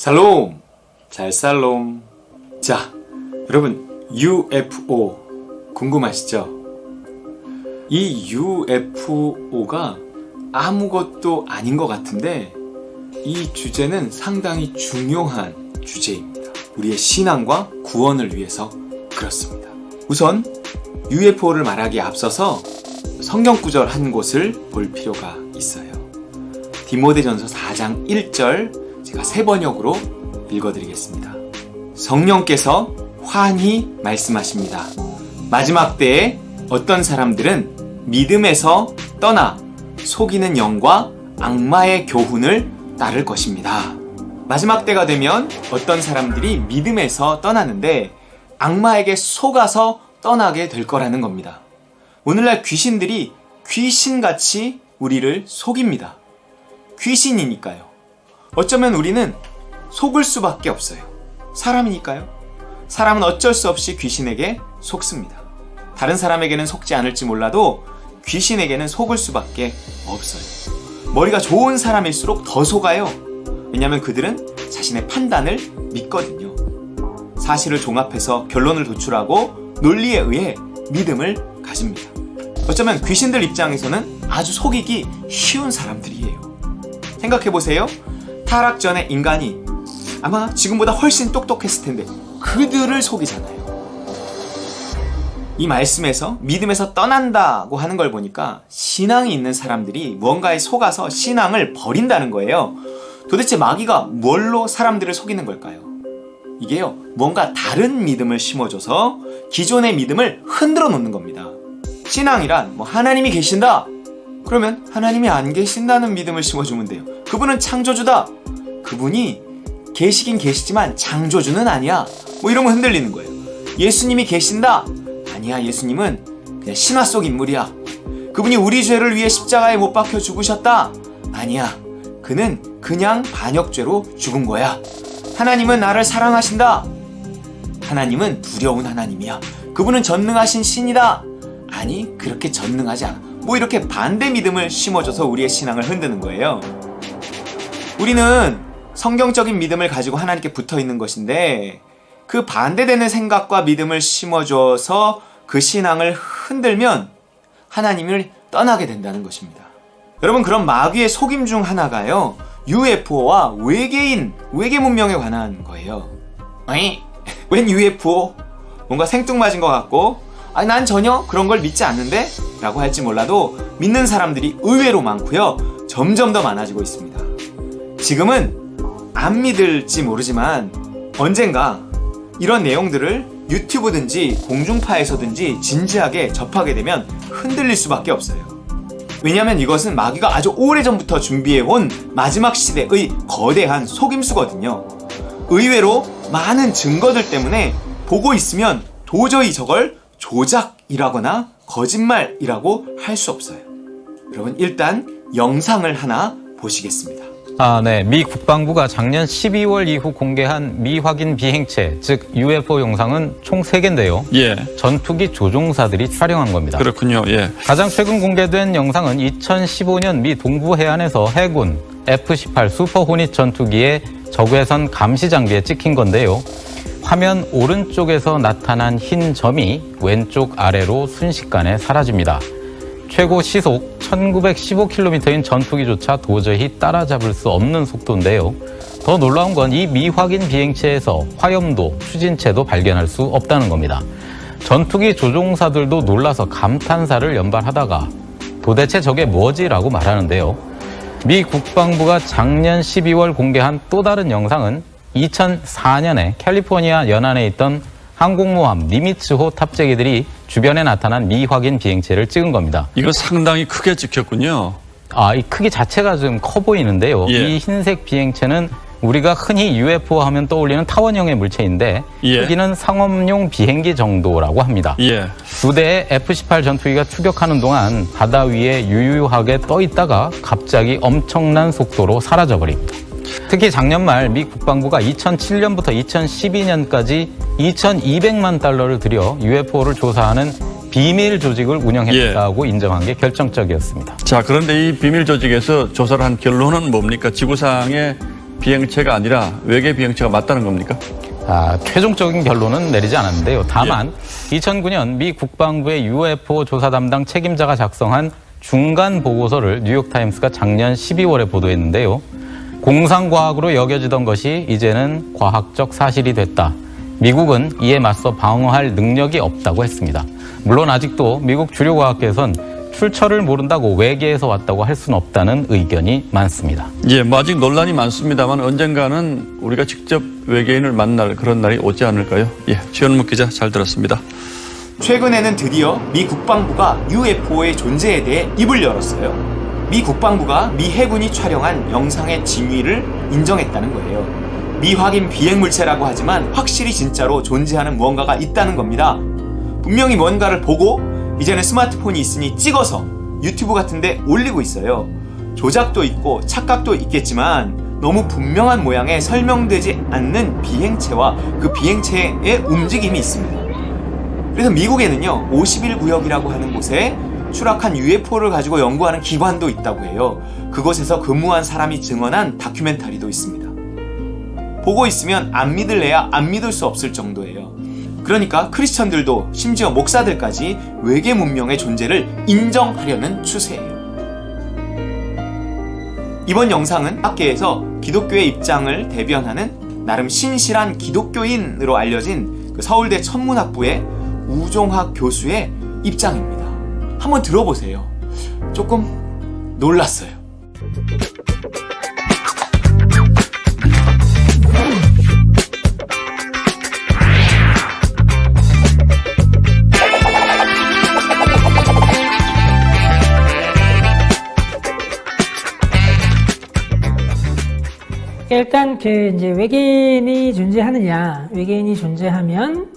살롬 잘 살롬 자 여러분 UFO 궁금하시죠? 이 UFO가 아무것도 아닌 것 같은데 이 주제는 상당히 중요한 주제입니다. 우리의 신앙과 구원을 위해서 그렇습니다. 우선 UFO를 말하기에 앞서서 성경 구절 한 곳을 볼 필요가 있어요. 디모데전서 4장 1절 제가 세 번역으로 읽어드리겠습니다. 성령께서 환히 말씀하십니다. 마지막 때에 어떤 사람들은 믿음에서 떠나 속이는 영과 악마의 교훈을 따를 것입니다. 마지막 때가 되면 어떤 사람들이 믿음에서 떠나는데 악마에게 속아서 떠나게 될 거라는 겁니다. 오늘날 귀신들이 귀신같이 우리를 속입니다. 귀신이니까요. 어쩌면 우리는 속을 수밖에 없어요. 사람이니까요. 사람은 어쩔 수 없이 귀신에게 속습니다. 다른 사람에게는 속지 않을지 몰라도 귀신에게는 속을 수밖에 없어요. 머리가 좋은 사람일수록 더 속아요. 왜냐하면 그들은 자신의 판단을 믿거든요. 사실을 종합해서 결론을 도출하고 논리에 의해 믿음을 가집니다. 어쩌면 귀신들 입장에서는 아주 속이기 쉬운 사람들이에요. 생각해보세요. 타락 전에 인간이 아마 지금보다 훨씬 똑똑했을 텐데 그들을 속이잖아요. 이 말씀에서 믿음에서 떠난다고 하는 걸 보니까 신앙이 있는 사람들이 무언가에 속아서 신앙을 버린다는 거예요. 도대체 마귀가 뭘로 사람들을 속이는 걸까요? 이게요, 뭔가 다른 믿음을 심어줘서 기존의 믿음을 흔들어 놓는 겁니다. 신앙이란 뭐 하나님이 계신다. 그러면 하나님이 안 계신다는 믿음을 심어주면 돼요. 그분은 창조주다. 그분이 계시긴 계시지만 창조주는 아니야. 뭐 이러면 흔들리는 거예요. 예수님이 계신다. 아니야, 예수님은 그냥 신화 속 인물이야. 그분이 우리 죄를 위해 십자가에 못 박혀 죽으셨다. 아니야. 그는 그냥 반역죄로 죽은 거야. 하나님은 나를 사랑하신다. 하나님은 두려운 하나님이야. 그분은 전능하신 신이다. 아니, 그렇게 전능하지 않아. 뭐 이렇게 반대 믿음을 심어줘서 우리의 신앙을 흔드는 거예요. 우리는 성경적인 믿음을 가지고 하나님께 붙어 있는 것인데 그 반대되는 생각과 믿음을 심어줘서 그 신앙을 흔들면 하나님을 떠나게 된다는 것입니다. 여러분 그런 마귀의 속임 중 하나가요. UFO와 외계인, 외계 문명에 관한 거예요. 아니, 웬 UFO? 뭔가 생뚱맞은 것 같고, 아니, 난 전혀 그런 걸 믿지 않는데? 라고 할지 몰라도 믿는 사람들이 의외로 많고요. 점점 더 많아지고 있습니다. 지금은 안 믿을지 모르지만 언젠가 이런 내용들을 유튜브든지 공중파에서든지 진지하게 접하게 되면 흔들릴 수밖에 없어요. 왜냐하면 이것은 마귀가 아주 오래전부터 준비해온 마지막 시대의 거대한 속임수거든요. 의외로 많은 증거들 때문에 보고 있으면 도저히 저걸 조작이라거나 거짓말이라고 할 수 없어요. 여러분 일단 영상을 하나 보시겠습니다. 아, 네. 미 국방부가 작년 12월 이후 공개한 미확인 비행체, 즉 UFO 영상은 총 3개인데요. 예, 전투기 조종사들이 촬영한 겁니다. 그렇군요. 예. 가장 최근 공개된 영상은 2015년 미 동부 해안에서 해군 F-18 슈퍼 호닛 전투기의 적외선 감시 장비에 찍힌 건데요. 화면 오른쪽에서 나타난 흰 점이 왼쪽 아래로 순식간에 사라집니다. 최고 시속 1915km인 전투기조차 도저히 따라잡을 수 없는 속도인데요. 더 놀라운 건 이 미확인 비행체에서 화염도, 추진체도 발견할 수 없다는 겁니다. 전투기 조종사들도 놀라서 감탄사를 연발하다가 도대체 저게 뭐지라고 말하는데요. 미 국방부가 작년 12월 공개한 또 다른 영상은 2004년에 캘리포니아 연안에 있던 항공모함 니미츠호 탑재기들이 주변에 나타난 미확인 비행체를 찍은 겁니다. 이거 상당히 크게 찍혔군요. 아, 이 크기 자체가 좀 커 보이는데요. 예. 이 흰색 비행체는 우리가 흔히 UFO 하면 떠올리는 타원형의 물체인데 예. 크기는 상업용 비행기 정도라고 합니다. 예. 두 대의 F-18 전투기가 추격하는 동안 바다 위에 유유하게 떠 있다가 갑자기 엄청난 속도로 사라져버립니다. 특히 작년 말 미 국방부가 2007년부터 2012년까지 2,200만 달러를 들여 UFO를 조사하는 비밀 조직을 운영했다고 인정한 게 결정적이었습니다. 자, 그런데 이 비밀 조직에서 조사를 한 결론은 뭡니까? 지구상에 비행체가 아니라 외계 비행체가 맞다는 겁니까? 아, 최종적인 결론은 내리지 않았는데요. 다만 2009년 미 국방부의 UFO 조사 담당 책임자가 작성한 중간 보고서를 뉴욕타임스가 작년 12월에 보도했는데요. 공상과학으로 여겨지던 것이 이제는 과학적 사실이 됐다. 미국은 이에 맞서 방어할 능력이 없다고 했습니다. 물론 아직도 미국 주류 과학계에선 출처를 모른다고 외계에서 왔다고 할 수는 없다는 의견이 많습니다. 예, 뭐 아직 논란이 많습니다만 언젠가는 우리가 직접 외계인을 만날 그런 날이 오지 않을까요? 예, 최현묵 기자 잘 들었습니다. 최근에는 드디어 미 국방부가 UFO의 존재에 대해 입을 열었어요. 미 국방부가 미 해군이 촬영한 영상의 징위를 인정했다는 거예요. 미확인 비행물체라고 하지만 확실히 진짜로 존재하는 무언가가 있다는 겁니다. 분명히 뭔가를 보고 이제는 스마트폰이 있으니 찍어서 유튜브 같은데 올리고 있어요. 조작도 있고 착각도 있겠지만 너무 분명한 모양의 설명되지 않는 비행체와 그 비행체의 움직임이 있습니다. 그래서 미국에는요, 51구역이라고 하는 곳에 추락한 UFO를 가지고 연구하는 기관도 있다고 해요. 그곳에서 근무한 사람이 증언한 다큐멘터리도 있습니다. 보고 있으면 안 믿을래야 안 믿을 수 없을 정도예요. 그러니까 크리스천들도 심지어 목사들까지 외계 문명의 존재를 인정하려는 추세예요. 이번 영상은 학계에서 기독교의 입장을 대변하는 나름 신실한 기독교인으로 알려진 그 서울대 천문학부의 우종학 교수의 입장입니다. 한번 들어보세요. 조금 놀랐어요. 일단 그 이제 외계인이 존재하느냐, 외계인이 존재하면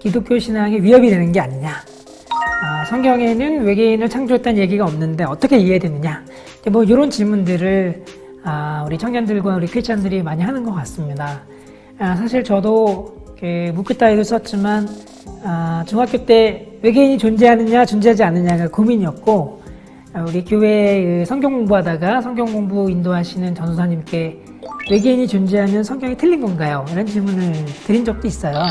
기독교 신앙에 위협이 되는 게 아니냐. 아, 성경에는 외계인을 창조했다는 얘기가 없는데 어떻게 이해되느냐. 뭐 이런 질문들을 아, 우리 청년들과 우리 크리스찬들이 많이 하는 것 같습니다. 아, 사실 저도 그 무크 따위도 썼지만 아, 중학교 때 외계인이 존재하느냐 존재하지 않느냐가 고민이었고 아, 우리 교회 그 성경 공부하다가 성경 공부 인도하시는 전도사님께 외계인이 존재하면 성경이 틀린 건가요? 이런 질문을 드린 적도 있어요.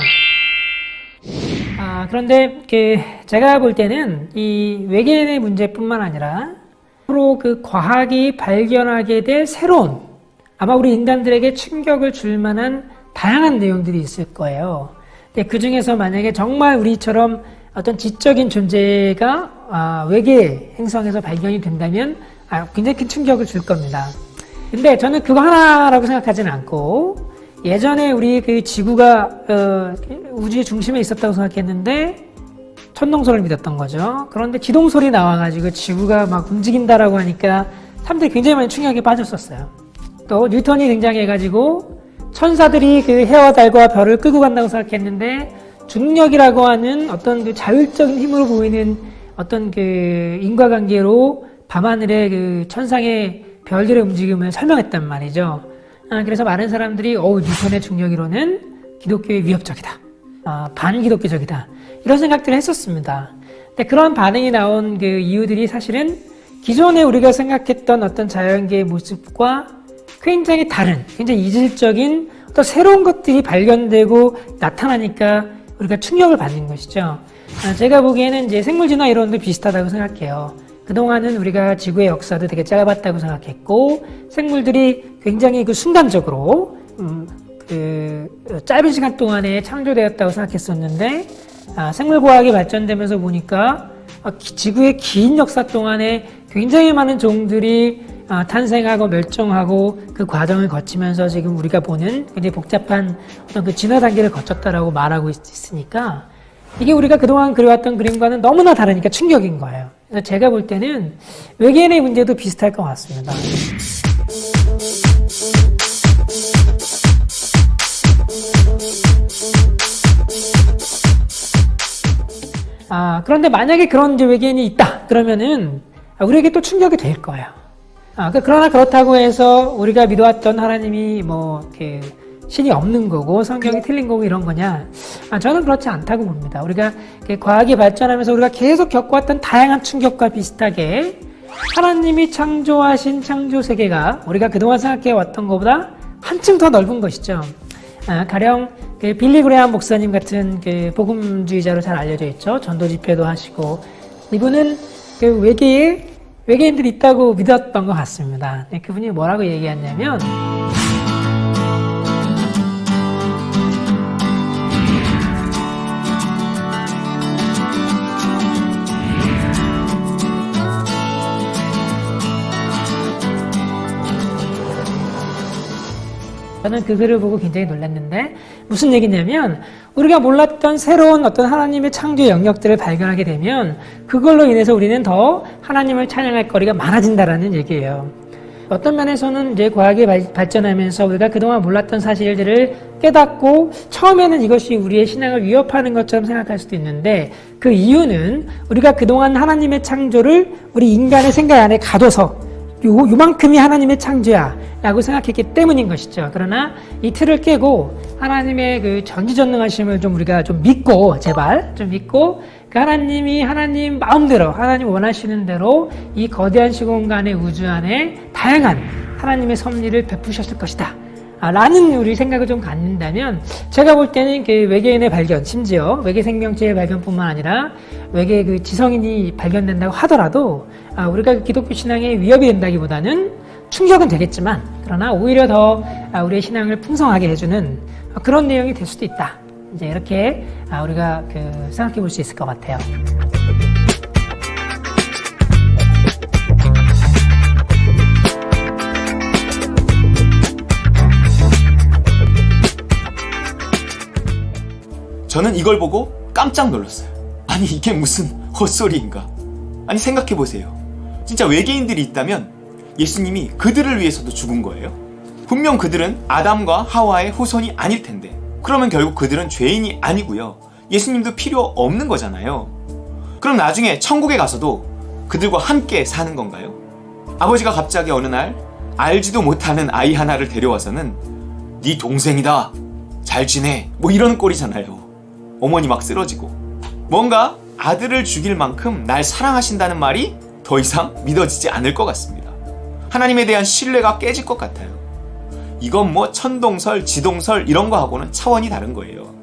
아, 그런데 그 제가 볼 때는 이 외계인의 문제뿐만 아니라 앞으로 그 과학이 발견하게 될 새로운 아마 우리 인간들에게 충격을 줄 만한 다양한 내용들이 있을 거예요. 그 중에서 만약에 정말 우리처럼 어떤 지적인 존재가 아, 외계 행성에서 발견이 된다면 아, 굉장히 큰 충격을 줄 겁니다. 근데 저는 그거 하나라고 생각하지는 않고 예전에 우리 그 지구가 어, 우주의 중심에 있었다고 생각했는데 천동설을 믿었던 거죠. 그런데 기동설이 나와가지고 지구가 막 움직인다라고 하니까 사람들이 굉장히 많이 충격에 빠졌었어요. 또 뉴턴이 등장해가지고 천사들이 그 해와 달과 별을 끄고 간다고 생각했는데 중력이라고 하는 어떤 그 자율적인 힘으로 보이는 어떤 그 인과관계로 밤하늘의 그 천상의 별들의 움직임을 설명했단 말이죠. 아, 그래서 많은 사람들이 어 뉴턴의 중력이론은 기독교에 위협적이다. 아, 반기독교적이다. 이런 생각들을 했었습니다. 근데 그런 반응이 나온 그 이유들이 사실은 기존에 우리가 생각했던 어떤 자연계의 모습과 굉장히 다른, 굉장히 이질적인 어떤 새로운 것들이 발견되고 나타나니까 우리가 충격을 받는 것이죠. 아, 제가 보기에는 이제 생물진화 이론도 비슷하다고 생각해요. 그동안은 우리가 지구의 역사도 되게 짧았다고 생각했고, 생물들이 굉장히 그 순간적으로, 음, 그 짧은 시간 동안에 창조되었다고 생각했었는데, 아, 생물과학이 발전되면서 보니까 아, 기- 지구의 긴 역사 동안에 굉장히 많은 종들이 아, 탄생하고 멸종하고 그 과정을 거치면서 지금 우리가 보는 굉장히 복잡한 어떤 그 진화 단계를 거쳤다라고 말하고 있, 있으니까 이게 우리가 그동안 그려왔던 그림과는 너무나 다르니까 충격인 거예요. 그래서 제가 볼 때는 외계인의 문제도 비슷할 것 같습니다. 아, 그런데 만약에 그런 외계인이 있다, 그러면은 우리에게 또 충격이 될 거예요. 아, 그- 그러나 그렇다고 해서 우리가 믿어왔던 하나님이 뭐, 이렇게 신이 없는 거고 성경이 틀린 거고 이런 거냐? 아, 저는 그렇지 않다고 봅니다. 우리가 과학이 발전하면서 우리가 계속 겪어왔던 다양한 충격과 비슷하게 하나님이 창조하신 창조 세계가 우리가 그동안 생각해 왔던 것보다 한층 더 넓은 것이죠. 아, 가령 그 빌리 그레함 목사님 같은 그 복음주의자로 잘 알려져 있죠. 전도 집회도 하시고 이분은 그 외계에 외계인들이 있다고 믿었던 것 같습니다. 네, 그분이 뭐라고 얘기했냐면 저는 그 글을 보고 굉장히 놀랐는데 무슨 얘기냐면 우리가 몰랐던 새로운 어떤 하나님의 창조 영역들을 발견하게 되면 그걸로 인해서 우리는 더 하나님을 찬양할 거리가 많아진다라는 얘기예요. 어떤 면에서는 이제 과학이 발- 발전하면서 우리가 그동안 몰랐던 사실들을 깨닫고 처음에는 이것이 우리의 신앙을 위협하는 것처럼 생각할 수도 있는데 그 이유는 우리가 그동안 하나님의 창조를 우리 인간의 생각 안에 가둬서 요, 요만큼이 하나님의 창조야 라고 생각했기 때문인 것이죠. 그러나 이 틀을 깨고 하나님의 그 전지전능하심을 좀 우리가 좀 믿고 제발 좀 믿고 그 하나님이 하나님 마음대로 하나님 원하시는 대로 이 거대한 시공간의 우주 안에 다양한 하나님의 섭리를 베푸셨을 것이다. 아, 라는 우리 생각을 좀 갖는다면 제가 볼 때는 그 외계인의 발견 심지어 외계 생명체의 발견뿐만 아니라 외계 그 지성인이 발견된다고 하더라도 아, 우리가 그 기독교 신앙에 위협이 된다기보다는 충격은 되겠지만 그러나 오히려 더 아, 우리의 신앙을 풍성하게 해주는 그런 내용이 될 수도 있다. 이제 이렇게 아, 우리가 그 생각해 볼 수 있을 것 같아요. 저는 이걸 보고 깜짝 놀랐어요. 아니 이게 무슨 헛소리인가? 아니 생각해 보세요. 진짜 외계인들이 있다면 예수님이 그들을 위해서도 죽은 거예요? 분명 그들은 아담과 하와의 후손이 아닐 텐데 그러면 결국 그들은 죄인이 아니고요. 예수님도 필요 없는 거잖아요. 그럼 나중에 천국에 가서도 그들과 함께 사는 건가요? 아버지가 갑자기 어느 날 알지도 못하는 아이 하나를 데려와서는 네 동생이다. 잘 지내. 뭐 이런 꼴이잖아요. 어머니 막 쓰러지고. 뭔가 아들을 죽일 만큼 날 사랑하신다는 말이 더 이상 믿어지지 않을 것 같습니다. 하나님에 대한 신뢰가 깨질 것 같아요. 이건 뭐 천동설, 지동설 이런 거하고는 차원이 다른 거예요.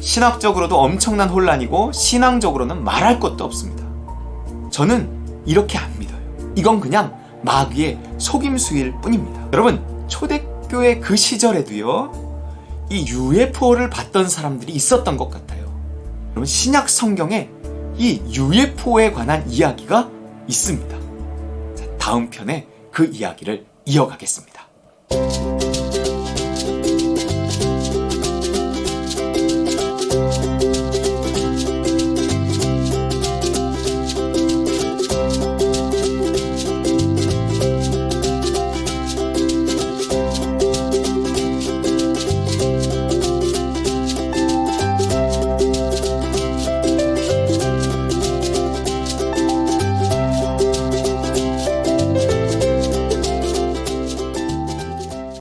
신학적으로도 엄청난 혼란이고 신앙적으로는 말할 것도 없습니다. 저는 이렇게 안 믿어요. 이건 그냥 마귀의 속임수일 뿐입니다. 여러분, 초대교회 그 시절에도요, 이 UFO를 봤던 사람들이 있었던 것 같아요. 여러분, 신약 성경에 이 UFO에 관한 이야기가 있습니다. 자, 다음 편에 그 이야기를 이어가겠습니다.